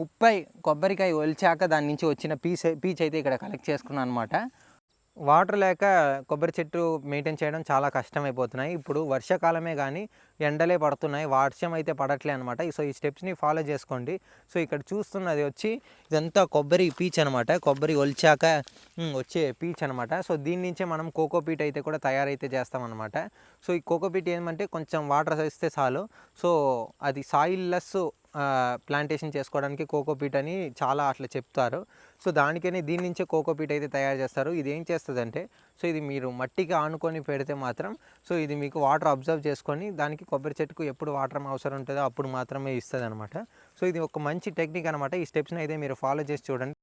ముప్పై కొబ్బరికాయ ఒలిచాక దాని నుంచి వచ్చిన పీస్ పీచ్ అయితే ఇక్కడ కలెక్ట్ చేసుకున్నాను అనమాట వాటర్ లేక కొబ్బరి చెట్టు మెయింటైన్ చేయడం చాలా కష్టమైపోతున్నాయి. ఇప్పుడు వర్షాకాలమే కానీ ఎండలే పడుతున్నాయి. వర్షం అయితే పడట్లే అనమాట సో ఈ స్టెప్స్ని ఫాలో చేసుకోండి. సో ఇక్కడ చూస్తున్నది వచ్చి ఇదంతా కొబ్బరి పీచ్ అనమాట కొబ్బరి ఒలిచాక వచ్చే పీచ్ అనమాట సో దీని నుంచే మనం కోకోపీట్ అయితే కూడా తయారైతే చేస్తామన్నమాట సో ఈ కోకోపీట్ ఏమంటే కొంచెం వాటర్ వేస్తే చాలు. సో అది సాయిల్ లెస్ ప్లాంటేషన్ చేసుకోవడానికి కోకోపీట్ అని చాలా అట్లా చెప్తారు. సో దానికని దీని నుంచే కోకోపీట్ అయితే తయారు చేస్తారు. ఇది ఏం చేస్తుందంటే సో ఇది మీరు మట్టికి ఆనుకొని పెడితే మాత్రం సో ఇది మీకు వాటర్ అబ్జర్వ్ చేసుకొని దానికి కొబ్బరి చెట్టుకు ఎప్పుడు వాటర్ అవసరం ఉంటుందో అప్పుడు మాత్రమే ఇస్తుంది అనమాట సో ఇది ఒక మంచి టెక్నిక్ అనమాట ఈ స్టెప్స్ని అయితే మీరు ఫాలో చేసి చూడండి.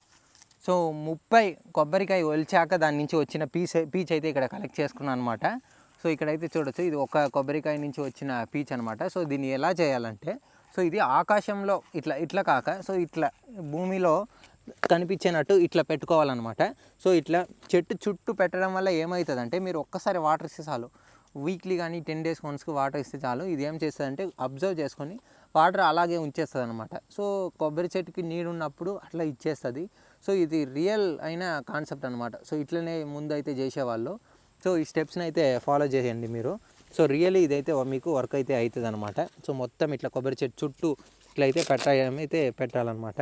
సో ముప్పై కొబ్బరికాయ ఒలిచాక దాని నుంచి వచ్చిన పీస్ పీచ్ అయితే ఇక్కడ కలెక్ట్ చేసుకున్నాను అనమాట సో ఇక్కడైతే చూడొచ్చు ఇది ఒక కొబ్బరికాయ నుంచి వచ్చిన పీచ్ అనమాట సో దీన్ని ఎలా చేయాలంటే సో ఇది ఆకాశంలో ఇట్లా ఇట్లా కాక సో ఇట్లా భూమిలో కనిపించేనట్టు ఇట్లా పెట్టుకోవాలన్నమాట. సో ఇట్లా చెట్టు చుట్టూ పెట్టడం వల్ల ఏమవుతుందంటే మీరు ఒక్కసారి వాటర్ ఇస్తే చాలు. వీక్లీ కానీ టెన్ డేస్ వన్స్కి వాటర్ ఇస్తే చాలు. ఇది ఏం చేస్తుందంటే అబ్జర్వ్ చేసుకొని వాటర్ అలాగే ఉంచేస్తుంది అనమాట సో కొబ్బరి చెట్టుకి నీడు ఉన్నప్పుడు అట్లా ఇచ్చేస్తుంది. సో ఇది రియల్ అయిన కాన్సెప్ట్ అనమాట సో ఇట్లనే ముందు అయితే చేసేవాళ్ళు. సో ఈ స్టెప్స్ని అయితే ఫాలో చేయండి మీరు. సో రియల్లీ ఇదైతే మీకు వర్క్ అయితే అవుతుంది అనమాట సో మొత్తం ఇట్లా కొబ్బరి చెట్టు చుట్టూ ఇట్లా అయితే పెట్టడం అయితే పెట్టాలన్నమాట.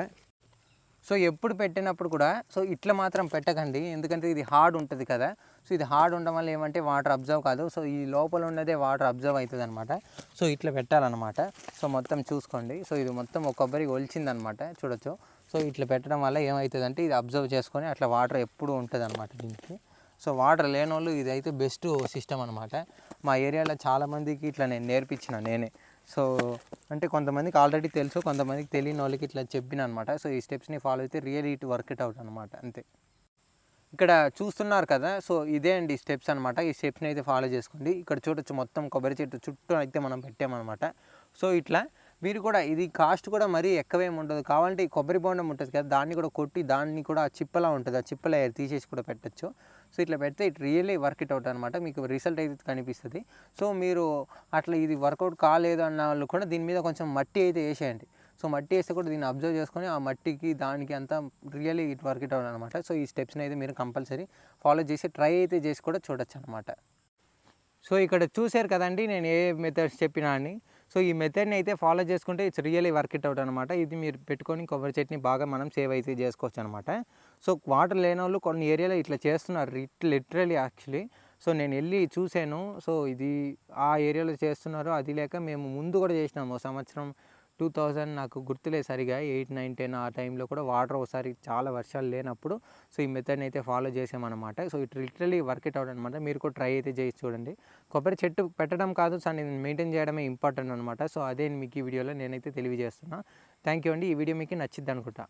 సో ఎప్పుడు పెట్టినప్పుడు కూడా సో ఇట్లా మాత్రం పెట్టకండి. ఎందుకంటే ఇది హార్డ్ ఉంటుంది కదా. సో ఇది హార్డ్ ఉండడం వల్ల ఏమంటే వాటర్ అబ్జర్వ్ కాదు. సో ఈ లోపల ఉన్నదే వాటర్ అబ్జర్వ్ అవుతుంది అనమాట సో ఇట్లా పెట్టాలన్నమాట. సో మొత్తం చూసుకోండి. సో ఇది మొత్తం ఒక కొబ్బరి ఒలిచిందనమాట చూడొచ్చు. సో ఇట్లా పెట్టడం వల్ల ఏమవుతుందంటే ఇది అబ్జర్వ్ చేసుకొని అట్లా వాటర్ ఎప్పుడు ఉంటుంది అనమాట దీనికి. సో వాటర్ లేని వాళ్ళు ఇదైతే బెస్ట్ సిస్టమ్ అనమాట మా ఏరియాలో చాలామందికి ఇట్లా నేను నేర్పించిన నేనే. సో అంటే కొంతమందికి ఆల్రెడీ తెలుసు కొంతమందికి తెలియని వాళ్ళకి ఇట్లా చెప్పిన అనమాట సో ఈ స్టెప్స్ని ఫాలో అయితే real it work out out అనమాట అంతే. ఇక్కడ చూస్తున్నారు కదా సో ఇదే అండి స్టెప్స్ అనమాట ఈ స్టెప్స్ని అయితే ఫాలో చేసుకోండి. ఇక్కడ చూడొచ్చు మొత్తం కొబ్బరి చెట్టు చుట్టూ అయితే మనం పెట్టామన్నమాట. సో ఇట్లా మీరు కూడా ఇది కాస్ట్ కూడా మరీ ఎక్కువేమి ఉండదు. కావాలంటే ఈ కొబ్బరి బొండం ఉంటుంది కదా దాన్ని కూడా కొట్టి దాన్ని కూడా చిప్పలా ఉంటుంది. ఆ చిప్పల తీసేసి కూడా పెట్టచ్చు. సో ఇట్లా పెడితే it really work it out అనమాట మీకు రిజల్ట్ అయితే కనిపిస్తుంది. సో మీరు అట్లా ఇది వర్కౌట్ కాలేదు అన్న వాళ్ళు కూడా దీని మీద కొంచెం మట్టి అయితే వేసేయండి. సో మట్టి వేస్తే కూడా దీన్ని అబ్జర్వ్ చేసుకొని ఆ మట్టికి దానికి అంతా really it work it out అనమాట సో ఈ స్టెప్స్ని అయితే మీరు కంపల్సరీ ఫాలో చేసి ట్రై అయితే చేసి కూడా చూడొచ్చు అనమాట సో ఇక్కడ చూశారు కదండి నేను ఏ మెథడ్స్ చెప్పినా అని. సో ఈ మెథడ్ని అయితే ఫాలో చేసుకుంటే it's really work it out అనమాట ఇది మీరు పెట్టుకొని కొబ్బరి చట్నీ బాగా మనం సేవ్ అయితే చేసుకోవచ్చు అనమాట సో వాటర్ లేని వాళ్ళు కొన్ని ఏరియాలో ఇట్లా చేస్తున్నారు లిటరలీ యాక్చువల్లీ సో నేను వెళ్ళి చూశాను. సో ఇది ఆ ఏరియాలో చేస్తున్నారు. అది లేక మేము ముందు కూడా చేసినాము. ఓ సంవత్సరం టూ థౌజండ్ నాకు గుర్తులేదు సరిగా. ఎయిట్ నైన్ టెన్ ఆ టైంలో కూడా వాటర్ ఒకసారి చాలా వర్షాలు లేనప్పుడు సో ఈ మెథడ్ని అయితే ఫాలో చేసామన్నమాట. So it literally work it out అనమాట మీరు కూడా ట్రై అయితే చేసి చూడండి. కొబ్బరి చెట్టు పెట్టడం కాదు సో నేను మెయింటైన్ చేయడమే ఇంపార్టెంట్ అనమాట సో అదే మీకు ఈ వీడియోలో నేనైతే తెలియజేస్తున్నా. థ్యాంక్ యూ అండి. ఈ వీడియో మీకు నచ్చిద్ది అనుకుంటా.